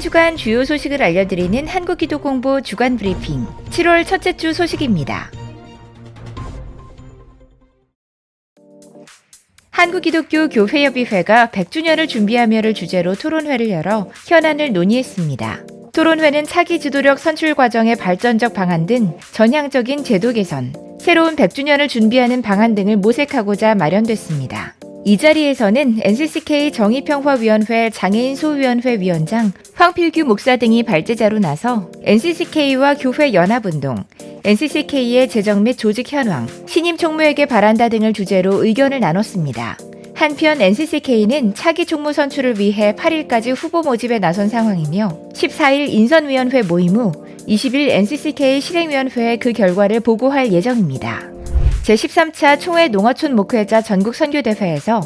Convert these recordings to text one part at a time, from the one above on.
주간 주요 소식을 알려드리는 한국기도공부 주간 브리핑 7월 첫째 주 소식입니다. 한국기독교 교회협의회가 100주년을 준비하며를 주제로 토론회를 열어 현안을 논의했습니다. 토론회는 차기 지도력 선출 과정의 발전적 방안 등 전향적인 제도 개선, 새로운 100주년을 준비하는 방안 등을 모색하고자 마련됐습니다. 이 자리에서는 NCCK 정의평화위원회 장애인 소위원회 위원장 황필규 목사 등이 발제자로 나서 NCCK와 교회 연합운동, NCCK의 재정 및 조직 현황, 신임 총무에게 바란다 등을 주제로 의견을 나눴습니다. 한편 NCCK는 차기 총무 선출을 위해 8일까지 후보 모집에 나선 상황이며 14일 인선위원회 모임 후 20일 NCCK 실행위원회에 그 결과를 보고할 예정입니다. 제13차 총회 농어촌 목회자 전국 선교대회에서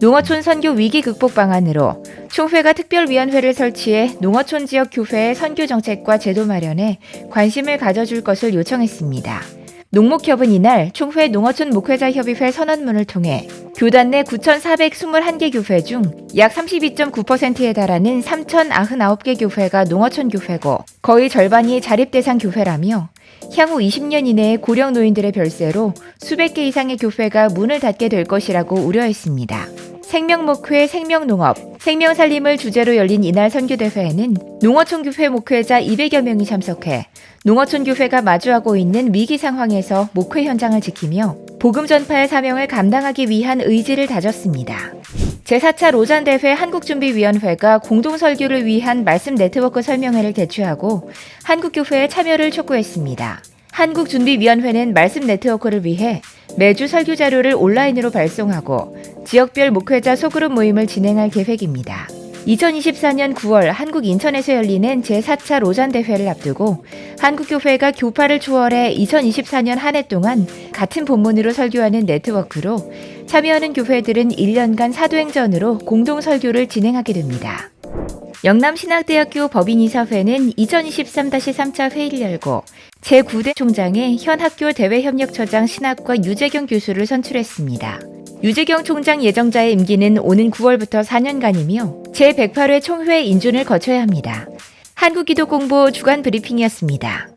농어촌 선교 위기 극복 방안으로 총회가 특별위원회를 설치해 농어촌 지역 교회의 선교 정책과 제도 마련에 관심을 가져줄 것을 요청했습니다. 농목협은 이날 총회 농어촌 목회자 협의회 선언문을 통해 교단 내 9,421개 교회 중 약 32.9%에 달하는 3,099개 교회가 농어촌 교회고 거의 절반이 자립 대상 교회라며 향후 20년 이내에 고령 노인들의 별세로 수백 개 이상의 교회가 문을 닫게 될 것이라고 우려했습니다. 생명목회 생명농업, 생명살림을 주제로 열린 이날 선교대회에는 농어촌 교회 목회자 200여 명이 참석해 농어촌 교회가 마주하고 있는 위기 상황에서 목회 현장을 지키며 복음 전파의 사명을 감당하기 위한 의지를 다졌습니다. 제4차 로잔대회 한국준비위원회가 공동설교를 위한 말씀 네트워크 설명회를 개최하고 한국교회의 참여를 촉구했습니다. 한국준비위원회는 말씀 네트워크를 위해 매주 설교 자료를 온라인으로 발송하고 지역별 목회자 소그룹 모임을 진행할 계획입니다. 2024년 9월 한국 인천에서 열리는 제4차 로잔 대회를 앞두고 한국교회가 교파를 초월해 2024년 한 해 동안 같은 본문으로 설교하는 네트워크로 참여하는 교회들은 1년간 사도행전으로 공동 설교를 진행하게 됩니다. 영남신학대학교 법인이사회는 2023-3차 회의를 열고 제9대 총장에 현 학교 대외협력처장 신학과 유재경 교수를 선출했습니다. 유재경 총장 예정자의 임기는 오는 9월부터 4년간이며 제108회 총회 인준을 거쳐야 합니다. 한국기도공보 주간 브리핑이었습니다.